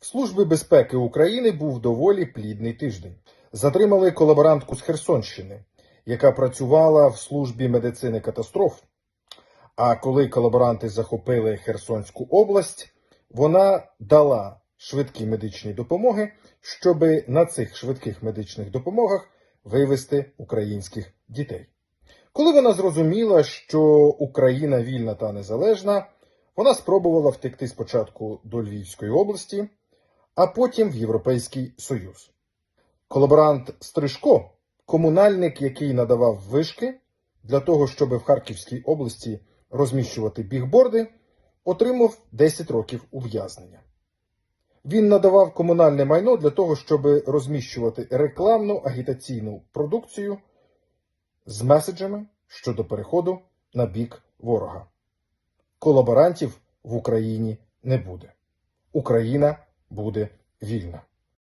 В Службі безпеки України був доволі плідний тиждень. Затримали колаборантку з Херсонщини, яка працювала в службі медицини катастроф. А коли колаборанти захопили Херсонську область, вона дала швидкі медичні допомоги, щоб на цих швидких медичних допомогах вивести українських дітей. Коли вона зрозуміла, що Україна вільна та незалежна, вона спробувала втекти спочатку до Львівської області, а потім в Європейський Союз. Колаборант Стрижко, комунальник, який надавав вишки для того, щоб в Харківській області розміщувати бігборди, отримав 10 років ув'язнення. Він надавав комунальне майно для того, щоб розміщувати рекламну агітаційну продукцію з меседжами щодо переходу на бік ворога. Колаборантів в Україні не буде. Україна буде вільна.